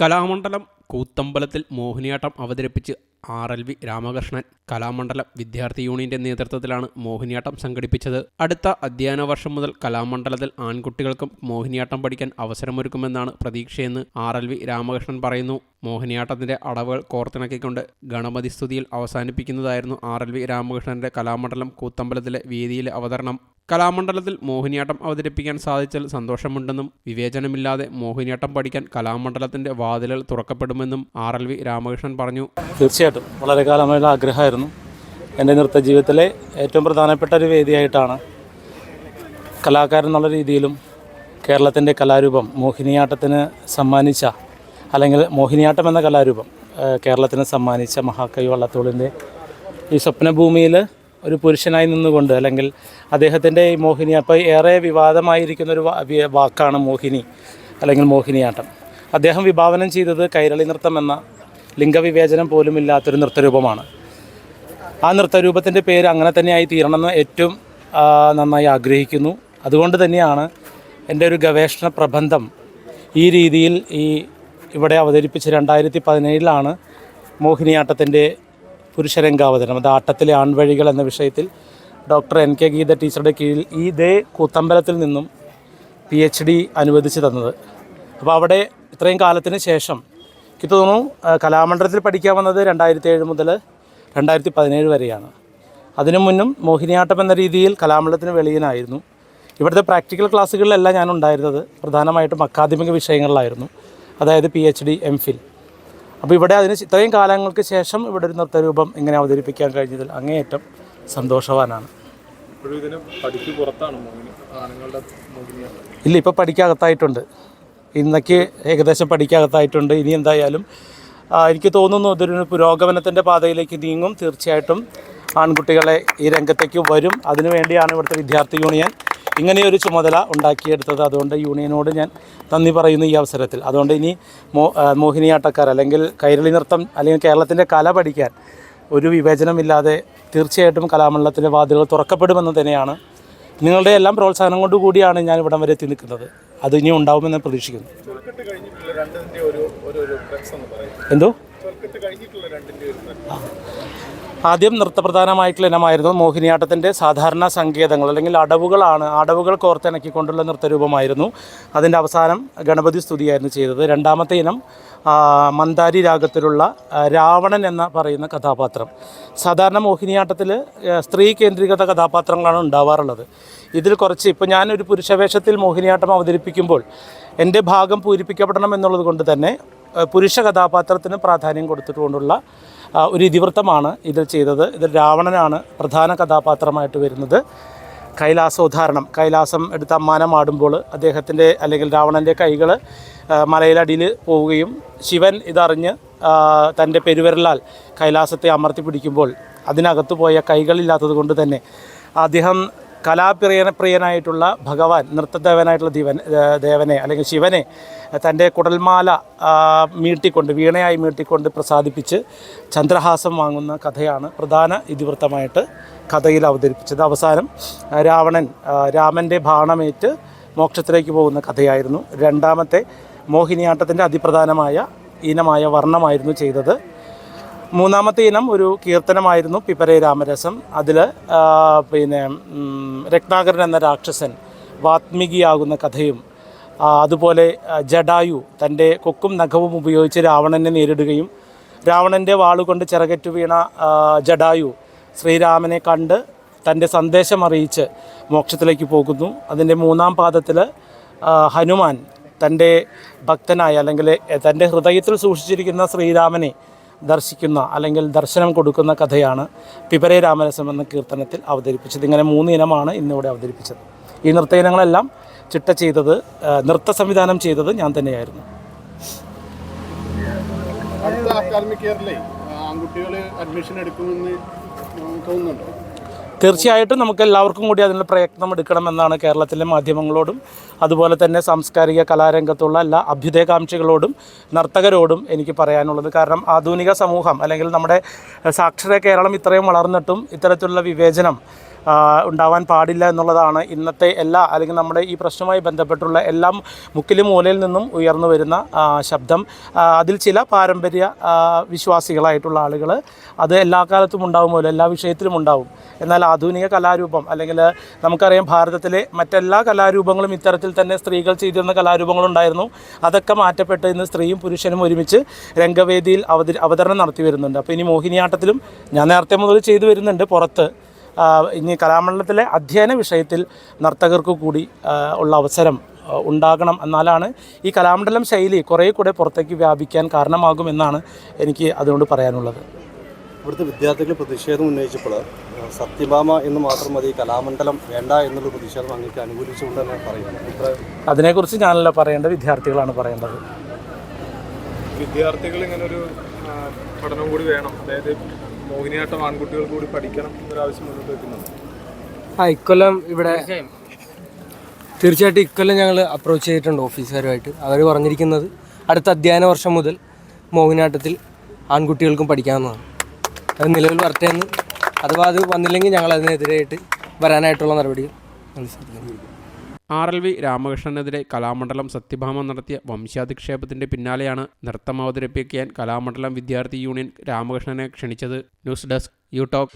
കലാമണ്ഡലം കൂത്തമ്പലത്തിൽ മോഹിനിയാട്ടം അവതരിപ്പിച്ച് R L V Ramakrishnan. Kalamandalam വിദ്യാർത്ഥി യൂണിയന്റെ നേതൃത്വത്തിലാണ് മോഹിനിയാട്ടം സംഘടിപ്പിച്ചത്. അടുത്ത അധ്യയന വർഷം മുതൽ കലാമണ്ഡലത്തിൽ ആൺകുട്ടികൾക്കും മോഹിനിയാട്ടം പഠിക്കാൻ അവസരമൊരുക്കുമെന്നാണ് പ്രതീക്ഷയെന്ന് ആർ എൽ വി രാമകൃഷ്ണൻ പറയുന്നു. മോഹിനിയാട്ടത്തിന്റെ അടവുകൾ കോർത്തിണക്കിക്കൊണ്ട് ഗണപതി സ്തുതിയിൽ അവസാനിപ്പിക്കുന്നതായിരുന്നു ആർ എൽ വി രാമകൃഷ്ണന്റെ കലാമണ്ഡലം കൂത്തമ്പലത്തിലെ വേദിയിലെ അവതരണം. കലാമണ്ഡലത്തിൽ മോഹിനിയാട്ടം അവതരിപ്പിക്കാൻ സാധിച്ചാൽ സന്തോഷമുണ്ടെന്നും വിവേചനമില്ലാതെ മോഹിനിയാട്ടം പഠിക്കാൻ കലാമണ്ഡലത്തിന്റെ വാതിലുകൾ തുറക്കപ്പെടുമെന്നും ആർ എൽ വി രാമകൃഷ്ണൻ പറഞ്ഞു. തീർച്ചയായിട്ടും. വളരെ കാലമായുള്ള ആഗ്രഹമായിരുന്നു. എന്റെ നൃത്ത ജീവിതത്തിലെ ഏറ്റവും പ്രധാനപ്പെട്ട ഒരു വേദിയായിട്ടാണ് കലാകാരൻ എന്നുള്ള രീതിയിലും കേരളത്തിന്റെ കലാരൂപം മോഹിനിയാട്ടത്തിന് സമ്മാനിച്ച അല്ലെങ്കിൽ മോഹിനിയാട്ടം എന്ന കലാരൂപം കേരളത്തിന് സമ്മാനിച്ച മഹാകവി വള്ളത്തോളിന്റെ ഈ സ്വപ്നഭൂമിയിൽ ഒരു പുരുഷനായി നിന്നുകൊണ്ട് അല്ലെങ്കിൽ അദ്ദേഹത്തിന്റെ ഈ മോഹിനി അപ്പോൾ ഏറെ വിവാദമായിരിക്കുന്ന ഒരു വാക്കാണ് മോഹിനി അല്ലെങ്കിൽ മോഹിനിയാട്ടം. അദ്ദേഹം വിഭാവനം ചെയ്തത് കൈരളി നൃത്തം എന്ന ലിംഗവിവേചനം പോലും ഇല്ലാത്തൊരു നൃത്തരൂപമാണ്. ആ നൃത്തരൂപത്തിന്റെ പേര് അങ്ങനെ തന്നെയായി തീരണമെന്ന് ഏറ്റവും നന്നായി ആഗ്രഹിക്കുന്നു. അതുകൊണ്ട് തന്നെയാണ് എന്റെ ഒരു ഗവേഷണ പ്രബന്ധം ഈ രീതിയിൽ ഈ ഇവിടെ അവതരിപ്പിച്ച് രണ്ടായിരത്തി പതിനേഴിലാണ് മോഹിനിയാട്ടത്തിന്റെ പുരുഷരംഗാവതരണം. അത് ആട്ടത്തിലെ ആൺവഴികൾ എന്ന വിഷയത്തിൽ ഡോക്ടർ എൻ കെ ഗീത ടീച്ചറുടെ കീഴിൽ ഈ ദേ കൂത്തമ്പലത്തിൽ നിന്നും പി എച്ച് ഡി അനുവദിച്ച് തന്നത്. അപ്പോൾ അവിടെ ഇത്രയും കാലത്തിന് ശേഷം എനിക്ക് തോന്നുന്നു കലാമണ്ഡലത്തിൽ പഠിക്കാൻ വന്നത് രണ്ടായിരത്തി ഏഴ് മുതൽ രണ്ടായിരത്തി പതിനേഴ് വരെയാണ്. അതിനു മുന്നും മോഹിനിയാട്ടം എന്ന രീതിയിൽ കലാമണ്ഡലത്തിന് വെളിയിലായിരുന്നു ഇവിടുത്തെ പ്രാക്ടിക്കൽ ക്ലാസ്സുകളിലെല്ലാം ഞാൻ ഉണ്ടായിരുന്നത്. പ്രധാനമായിട്ടും അക്കാദമിക വിഷയങ്ങളിലായിരുന്നു. അതായത് P H D M Phil അപ്പോൾ ഇവിടെ അതിന് ഇത്രയും കാലങ്ങൾക്ക് ശേഷം ഇവിടെ ഒരു നൃത്തരൂപം ഇങ്ങനെ അവതരിപ്പിക്കാൻ കഴിഞ്ഞതിൽ അങ്ങേയറ്റം സന്തോഷവാനാണ്. ഇല്ല ഇപ്പോൾ പഠിക്കകത്തായിട്ടുണ്ട് ഇന്നൊക്കെ ഏകദേശം പഠിക്കകത്തായിട്ടുണ്ട് ഇനി എന്തായാലും എനിക്ക് തോന്നുന്നു ഇതൊരു പുരോഗമനത്തിന്റെ പാതയിലേക്ക് നീങ്ങും. തീർച്ചയായിട്ടും ആൺകുട്ടികളെ ഈ രംഗത്തേക്ക് വരും. അതിനുവേണ്ടിയാണ് ഇവിടുത്തെ വിദ്യാർത്ഥി യൂണിയൻ ഇങ്ങനെയൊരു ചുമതല ഉണ്ടാക്കിയെടുത്തത് അതുകൊണ്ട് യൂണിയനോട് ഞാൻ നന്ദി പറയുന്നു ഈ അവസരത്തിൽ. അതുകൊണ്ട് ഇനി മോ മോഹിനിയാട്ടക്കാർ അല്ലെങ്കിൽ കൈരളി നൃത്തം അല്ലെങ്കിൽ കേരളത്തിന്റെ കല പഠിക്കാൻ ഒരു വിവേചനമില്ലാതെ തീർച്ചയായിട്ടും കലാമണ്ഡലത്തിന്റെ വാതിലുകൾ തുറക്കപ്പെടുമെന്ന് തന്നെയാണ് നിങ്ങളുടെ എല്ലാം പ്രോത്സാഹനം കൊണ്ടുകൂടിയാണ് ഞാൻ ഇവിടം വരെ എത്തി നിൽക്കുന്നത്. അത് ഇനി ഉണ്ടാവുമെന്ന് പ്രതീക്ഷിക്കുന്നു. എന്തോ? ആദ്യം നൃത്തപ്രധാനമായിട്ടുള്ള ഇനമായിരുന്നു മോഹിനിയാട്ടത്തിന്റെ സാധാരണ സങ്കേതങ്ങൾ അല്ലെങ്കിൽ അടവുകളാണ് അടവുകൾ കോർത്തിണക്കിക്കൊണ്ടുള്ള നൃത്തരൂപമായിരുന്നു. അതിന്റെ അവസാനം ഗണപതി സ്തുതിയായിരുന്നു ചെയ്തത്. രണ്ടാമത്തെ ഇനം മന്ദാരി രാഗത്തിലുള്ള രാവണൻ എന്ന പറയുന്ന കഥാപാത്രം. സാധാരണ മോഹിനിയാട്ടത്തിൽ സ്ത്രീ കേന്ദ്രീകൃത കഥാപാത്രങ്ങളാണ് ഉണ്ടാവാറുള്ളത്. ഇതിൽ കുറച്ച് ഇപ്പോൾ ഞാനൊരു പുരുഷവേഷത്തിൽ മോഹിനിയാട്ടം അവതരിപ്പിക്കുമ്പോൾ എന്റെ ഭാഗം പൂരിപ്പിക്കപ്പെടണം എന്നുള്ളത് കൊണ്ട് തന്നെ പുരുഷ കഥാപാത്രത്തിന് പ്രാധാന്യം കൊടുത്തിട്ടുകൊണ്ടുള്ള ഒരു ഇതിവൃത്തമാണ് ഇതിൽ ചെയ്തത്. ഇതിൽ രാവണനാണ് പ്രധാന കഥാപാത്രമായിട്ട് വരുന്നത്. കൈലാസോദ്ധാരണം കൈലാസം എടുത്ത് അമ്മാനം ആടുമ്പോൾ അദ്ദേഹത്തിന്റെ അല്ലെങ്കിൽ രാവണന്റെ കൈകൾ മലയിലടിയിൽ പോവുകയും ശിവൻ ഇതറിഞ്ഞ് തന്റെ പെരുവിരലാൽ കൈലാസത്തെ അമർത്തി പിടിക്കുമ്പോൾ അതിനകത്ത് പോയ കൈകളില്ലാത്തത് കൊണ്ട് തന്നെ അദ്ദേഹം കലാപ്രിയ പ്രിയനായിട്ടുള്ള ഭഗവാൻ നൃത്തദേവനായിട്ടുള്ള ദിവൻ ദേവനെ അല്ലെങ്കിൽ ശിവനെ തന്റെ കുടൽമാല മീട്ടിക്കൊണ്ട് വീണയായി മീട്ടിക്കൊണ്ട് പ്രസാദിപ്പിച്ച് ചന്ദ്രഹാസം വാങ്ങുന്ന കഥയാണ് പ്രധാന ഇതിവൃത്തമായിട്ട് കഥയിൽ അവതരിപ്പിച്ചത്. അവസാനം രാവണൻ രാമന്റെ ബാണമേറ്റ് മോക്ഷത്തിലേക്ക് പോകുന്ന കഥയായിരുന്നു. രണ്ടാമത്തെ മോഹിനിയാട്ടത്തിന്റെ അതിപ്രധാനമായ ഇനമായ വർണമായിരുന്നു ചെയ്തത്. മൂന്നാമത്തെ ഇനം ഒരു കീർത്തനമായിരുന്നു പിപ്പരേ രാമരസം. അതിൽ പിന്നെ രത്നാകരൻ എന്ന രാക്ഷസൻ വാത്മീകിയാകുന്ന കഥയും അതുപോലെ ജഡായു തന്റെ കൊക്കും നഖവും ഉപയോഗിച്ച് രാവണനെ നേരിടുകയും രാവണന്റെ വാളുകൊണ്ട് ചിറകറ്റു വീണ ജഡായു ശ്രീരാമനെ കണ്ട് തന്റെ സന്ദേശം അറിയിച്ച് മോക്ഷത്തിലേക്ക് പോകുന്നു. അതിന്റെ മൂന്നാം പാദത്തിൽ ഹനുമാൻ തന്റെ ഭക്തനായ അല്ലെങ്കിൽ തന്റെ ഹൃദയത്തിൽ സൂക്ഷിച്ചിരിക്കുന്ന ശ്രീരാമനെ ദർശിക്കുന്ന അല്ലെങ്കിൽ ദർശനം കൊടുക്കുന്ന കഥയാണ് പിപരേ രാമരസം എന്ന കീർത്തനത്തിൽ അവതരിപ്പിച്ചത്. ഇങ്ങനെ മൂന്ന് ഇനമാണ് ഇന്നിവിടെ അവതരിപ്പിച്ചത്. ഈ നൃത്ത ഇനങ്ങളെല്ലാം ചിട്ട ചെയ്തത് നൃത്ത സംവിധാനം ചെയ്തത് ഞാൻ തന്നെയായിരുന്നു. അക്കാദമിക് ഇയറിലെ ആൺകുട്ടികൾ അഡ്മിഷൻ എടുക്കുമെന്ന് തോന്നുന്നുണ്ടോ? തീർച്ചയായിട്ടും നമുക്ക് എല്ലാവർക്കും കൂടി അതിനുള്ള പ്രയത്നം എടുക്കണമെന്നാണ് കേരളത്തിലെ മാധ്യമങ്ങളോടും അതുപോലെ തന്നെ സാംസ്കാരിക കലാരംഗത്തുള്ള എല്ലാ അഭ്യുദയകാംക്ഷികളോടും നർത്തകരോടും എനിക്ക് പറയാനുള്ളത്. കാരണം ആധുനിക സമൂഹം അല്ലെങ്കിൽ നമ്മുടെ സാക്ഷര കേരളം ഇത്രയും വളർന്നിട്ടും ഇത്തരത്തിലുള്ള വിവേചനം ഉണ്ടാവാൻ പാടില്ല എന്നുള്ളതാണ് ഇന്നത്തെ എല്ലാ അല്ലെങ്കിൽ നമ്മുടെ ഈ പ്രശ്നവുമായി ബന്ധപ്പെട്ടുള്ള എല്ലാം മുക്കിലും മൂലയിൽ നിന്നും ഉയർന്നു വരുന്ന ശബ്ദം. അതിൽ ചില പാരമ്പര്യ വിശ്വാസികളായിട്ടുള്ള ആളുകൾ അത് എല്ലാ കാലത്തും ഉണ്ടാവുമല്ലോ എല്ലാ വിഷയത്തിലും ഉണ്ടാവും. എന്നാൽ ആധുനിക കലാരൂപം അല്ലെങ്കിൽ നമുക്കറിയാം ഭാരതത്തിലെ മറ്റെല്ലാ കലാരൂപങ്ങളും ഇത്തരത്തിൽ തന്നെ സ്ത്രീകൾ ചെയ്തിരുന്ന കലാരൂപങ്ങളുണ്ടായിരുന്നു. അതൊക്കെ മാറ്റപ്പെട്ട് ഇന്ന് സ്ത്രീയും പുരുഷനും ഒരുമിച്ച് രംഗവേദിയിൽ അവതരണം നടത്തി വരുന്നുണ്ട്. അപ്പോൾ ഇനി മോഹിനിയാട്ടത്തിലും ഞാൻ നേരത്തെ മുതൽ ചെയ്തു വരുന്നുണ്ട് പുറത്ത്. ഇനി കലാമണ്ഡലത്തിലെ അധ്യയന വിഷയത്തിൽ നർത്തകർക്ക് കൂടി ഉള്ള അവസരം ഉണ്ടാകണം എന്നാലാണ് ഈ കലാമണ്ഡലം ശൈലി കുറേ കൂടെ പുറത്തേക്ക് വ്യാപിക്കാൻ കാരണമാകുമെന്നാണ് എനിക്ക് അതുകൊണ്ട് പറയാനുള്ളത്. ഇവിടുത്തെ വിദ്യാർത്ഥികൾ പ്രതിഷേധം ഉന്നയിച്ചപ്പോൾ സത്യഭാമ എന്ന് മാത്രം മതി കലാമണ്ഡലം വേണ്ട എന്നുള്ള പ്രതിഷേധം അങ്ങേക്ക് അനുകൂലിച്ചുകൊണ്ട് തന്നെ പറയുന്നത് അതിനെക്കുറിച്ച് ഞാനല്ല പറയേണ്ട വിദ്യാർത്ഥികളാണ് പറയേണ്ടത്. വിദ്യാർത്ഥികൾ ഇങ്ങനെ ഒരു പഠനം കൂടി വേണം. അതായത് മോഹിനിയാട്ടം ആൺകുട്ടികൾ കൂടി പഠിക്കണം എന്നൊരാവശ്യം മുന്നോട്ട് വെക്കുന്നുണ്ട്. ആ ഇക്കൊല്ലം ഇവിടെ തീർച്ചയായിട്ടും ഇക്കൊല്ലം ഞങ്ങൾ അപ്രോച്ച് ചെയ്തിട്ടുണ്ട് ഓഫീസുകാരുമായിട്ട്. അവർ പറഞ്ഞിരിക്കുന്നത് അടുത്ത അധ്യയന വർഷം മുതൽ മോഹിനിയാട്ടത്തിൽ ആൺകുട്ടികൾക്കും പഠിക്കാവുന്നതാണ്. അത് നിലവിൽ വരട്ടെ എന്ന് അഥവാ അത് വന്നില്ലെങ്കിൽ ഞങ്ങൾ അതിനെതിരായിട്ട് വരാനായിട്ടുള്ള നടപടികൾ അനുസരിക്കുന്നു ആർ എൽ വി രാമകൃഷ്ണനെതിരെ കലാമണ്ഡലം സത്യഭാമ നടത്തിയ വംശാധിക്ഷേപത്തിന്റെ പിന്നാലെയാണ് നൃത്തം അവതരിപ്പിക്കാൻ കലാമണ്ഡലം വിദ്യാർത്ഥി യൂണിയൻ രാമകൃഷ്ണനെ ക്ഷണിച്ചത്. News desk you talk